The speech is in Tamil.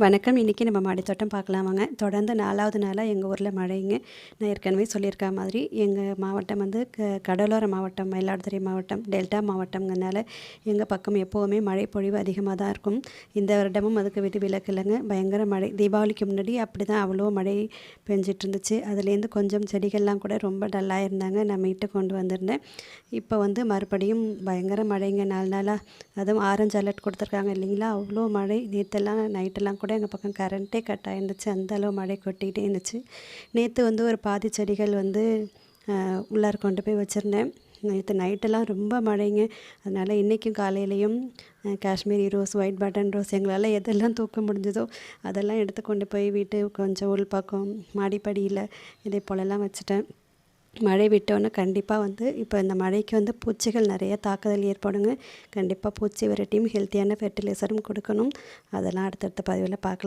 வணக்கம். இன்றைக்கி நம்ம மாடித்தோட்டம் பார்க்கலாம் வாங்க. தொடர்ந்து நாலாவது நாளாக எங்கள் ஊரில் மழைங்க. நான் ஏற்கனவே சொல்லியிருக்க மாதிரி எங்கள் மாவட்டம் வந்து க கடலோர மாவட்டம் மயிலாடுதுறை மாவட்டம் டெல்டா மாவட்டம்ங்கிறனால எங்கள் பக்கம் எப்போவுமே மழை பொழிவு அதிகமாக தான் இருக்கும். இந்த வருடமும் அதுக்கு விதி விலக்கு இல்லைங்க. பயங்கர மழை. தீபாவளிக்கு முன்னாடி அப்படி தான் அவ்வளோ மழை பெஞ்சிட்டு இருந்துச்சு அதுலேருந்து கொஞ்சம் செடிகள்லாம் கூட ரொம்ப டல்லாக இருந்தாங்க. நான் மீட்டு கொண்டு வந்திருந்தேன். இப்போ வந்து மறுபடியும் பயங்கர மழைங்க. நாலு நாளாக அதுவும் ஆரஞ்சு அலர்ட் கொடுத்துருக்காங்க இல்லைங்களா? அவ்வளோ மழை. நேற்றெல்லாம் நைட்டெல்லாம் கூட எங்கள் பக்கம் கரண்ட்டே கட் ஆகிருந்துச்சு அந்த அளவு மழை கொட்டிகிட்டே இருந்துச்சு. நேற்று வந்து ஒரு பாதி செடிகள் வந்து உள்ளார் உள்ளார கொண்டு போய் வச்சுருந்தேன். நேற்று நைட்டெல்லாம் ரொம்ப மழைங்க. அதனால் இன்றைக்கும் காலையிலையும் Kashmiri rose white button rose எங்களால் எதெல்லாம் தூக்க முடிஞ்சதோ அதெல்லாம் எடுத்து கொண்டு போய் வீட்டு கொஞ்சம் உள் பக்கம் மாடிப்படியில் இதே போலெல்லாம் வச்சுட்டேன். மழை விட்டோன்னே கண்டிப்பாக வந்து இப்போ இந்த மழைக்கு வந்து பூச்சிகள் நிறைய தாக்குதல் ஏற்படுங்க. கண்டிப்பாக பூச்சி விரட்டியும் ஹெல்த்தியான ஃபெர்டிலைசரும் கொடுக்கணும். அதெல்லாம் அடுத்தடுத்த பதிவில் பார்க்கலாம்.